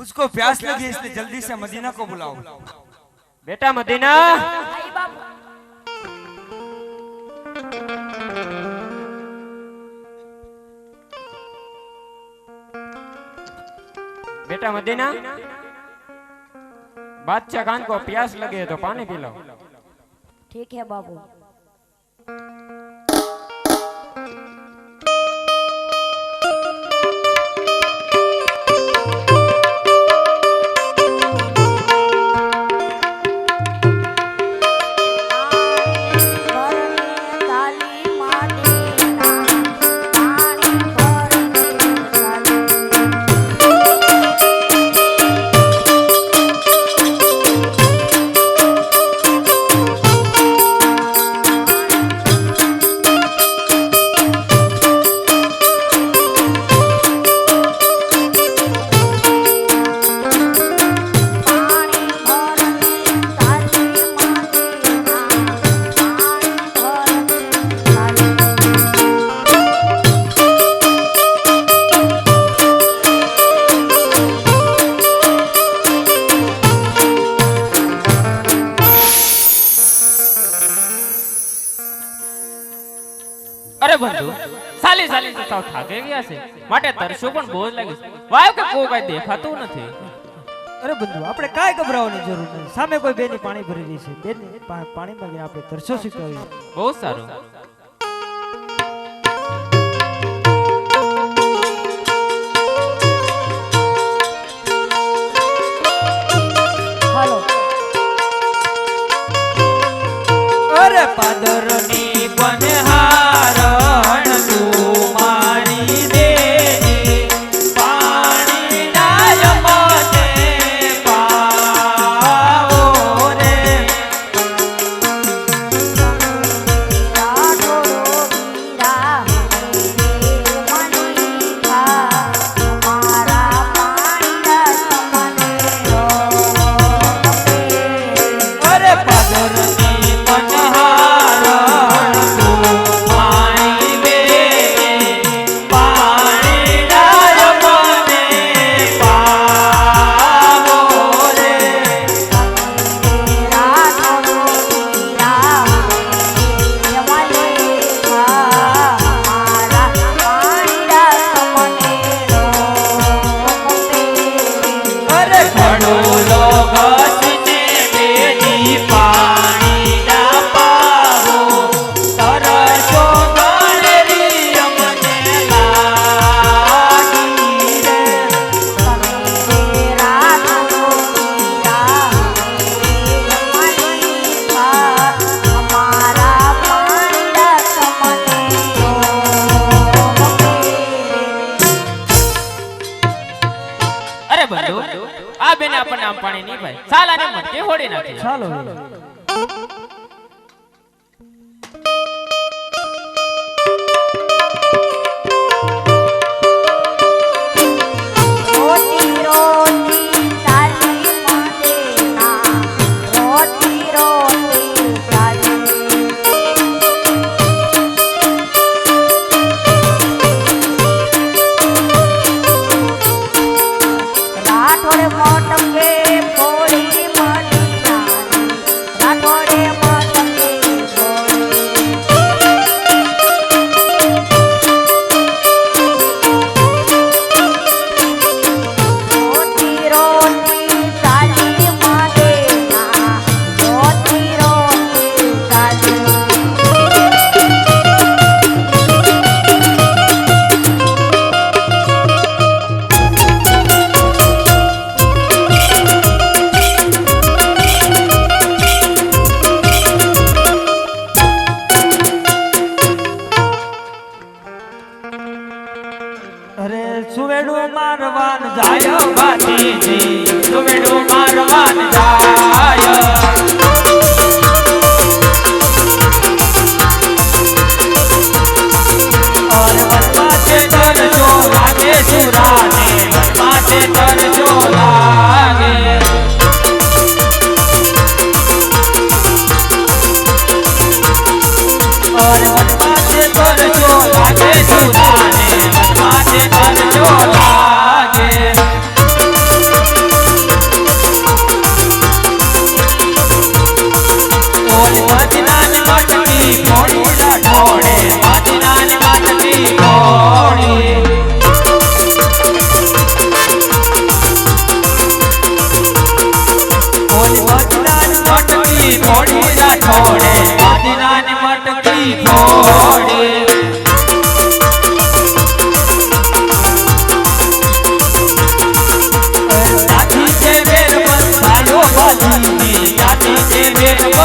मुझको प्यास लगी इसलिए जल्दी से मदीना को बुलाओ। बेटा मदीना। बेटा मदीना। बादशाह खान को प्यास लगे तो पानी पिलाओ। ठीक है बाबू। અરે બંધુ સાલી સાલી તો સાવ થાકી ગયા છે. માટે તરસો પણ બહુ જ લાગે વાયો કે કોઈ કઈ દેખાતું નથી. અરે બંધુ આપણે કાંઈ ગભરાવાની જરૂર નથી. સામે કોઈ બેની પાણી ભરી રહી છે. બેન પાણીમાં જઈને આપણે તરસો શીખવાવી બહુ સારું. પાદરની અરે આપણને આમ પાણી નહીં ભાઈ. સાલાને મટકે હોડી નાખી ચાલો. રાઠોડે